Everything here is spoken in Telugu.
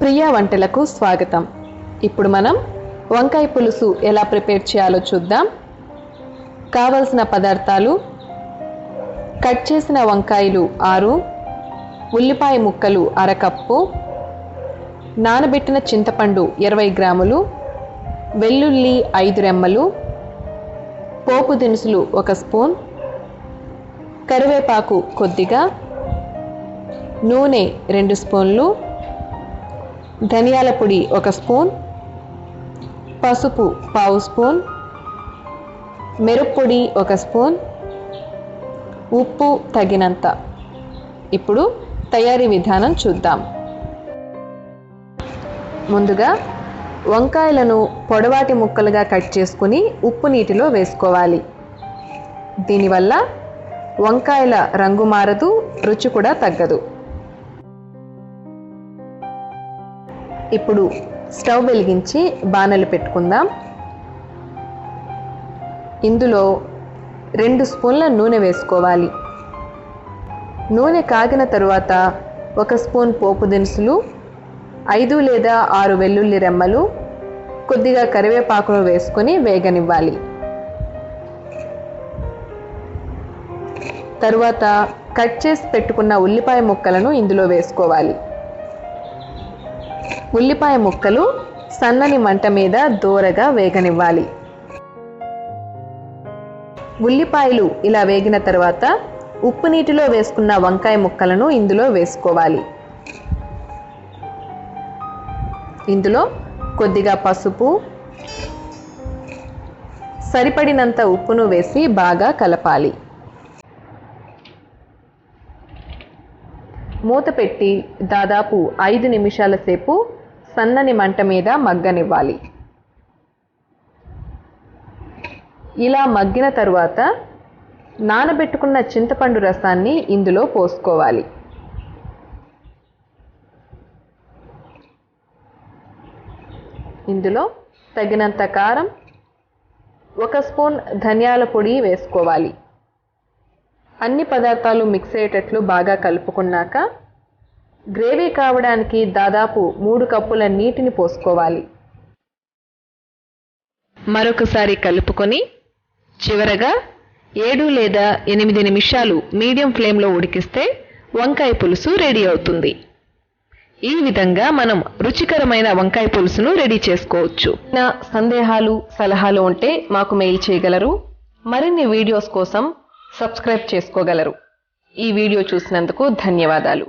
ప్రియా వంటలకు స్వాగతం. ఇప్పుడు మనం వంకాయ పులుసు ఎలా ప్రిపేర్ చేయాలో చూద్దాం. కావలసిన పదార్థాలు కట్ చేసిన వంకాయలు ఆరు ఉల్లిపాయ ముక్కలు అరకప్పు నానబెట్టిన చింతపండు ఇరవై గ్రాములు వెల్లుల్లి ఐదు రెమ్మలు పోపు దినుసులు ఒక స్పూన్ కరివేపాకు కొద్దిగా నూనె రెండు స్పూన్లు ధనియాల పొడి ఒక స్పూన్ పసుపు పావు స్పూన్ మిరప్పొడి ఒక స్పూన్ ఉప్పు తగినంత. ఇప్పుడు తయారీ విధానం చూద్దాం. ముందుగా వంకాయలను పొడవాటి ముక్కలుగా కట్ చేసుకుని ఉప్పు నీటిలో వేసుకోవాలి. దీనివల్ల వంకాయల రంగు మారదు రుచి కూడా తగ్గదు. ఇప్పుడు స్టవ్ వెలిగించి బాణలు పెట్టుకుందాం. ఇందులో రెండు స్పూన్ల నూనె వేసుకోవాలి. నూనె కాగిన తరువాత ఒక స్పూన్ పోపు దినుసులు ఐదు లేదా ఆరు వెల్లుల్లి రెమ్మలు కొద్దిగా కరివేపాకును వేసుకొని వేగనివ్వాలి. తరువాత కట్ చేసి పెట్టుకున్న ఉల్లిపాయ ముక్కలను ఇందులో వేసుకోవాలి. ఉల్లిపాయ ముక్కలు సన్నని మంట మీద దూరగా వేగనివ్వాలి. ఉల్లిపాయలు ఇలా వేగిన తర్వాత ఉప్పు నీటిలో వేసుకున్న వంకాయ ముక్కలను ఇందులో వేసుకోవాలి. ఇందులో కొద్దిగా పసుపు సరిపడినంత ఉప్పును వేసి బాగా కలపాలి. మూత పెట్టి దాదాపు ఐదు నిమిషాల సేపు సన్నని మంట మీద మగ్గనివ్వాలి. ఇలా మగ్గిన తరువాత నానబెట్టుకున్న చింతపండు రసాన్ని ఇందులో పోసుకోవాలి. ఇందులో తగినంత కారం ఒక స్పూన్ ధనియాల పొడి వేసుకోవాలి. అన్ని పదార్థాలు మిక్స్ అయ్యేటట్లు బాగా కలుపుకున్నాక గ్రేవీ కావడానికి దాదాపు మూడు కప్పుల నీటిని పోసుకోవాలి. మరొకసారి కలుపుకొని చివరగా ఏడు లేదా ఎనిమిది నిమిషాలు మీడియం ఫ్లేమ్లో ఉడికిస్తే వంకాయ పులుసు రెడీ అవుతుంది. ఈ విధంగా మనం రుచికరమైన వంకాయ పులుసును రెడీ చేసుకోవచ్చు. నా సందేహాలు సలహాలు ఉంటే మాకు మెయిల్ చేయగలరు. మరిన్ని వీడియోస్ కోసం సబ్స్క్రైబ్ చేసుకోగలరు. ఈ వీడియో చూసినందుకు ధన్యవాదాలు.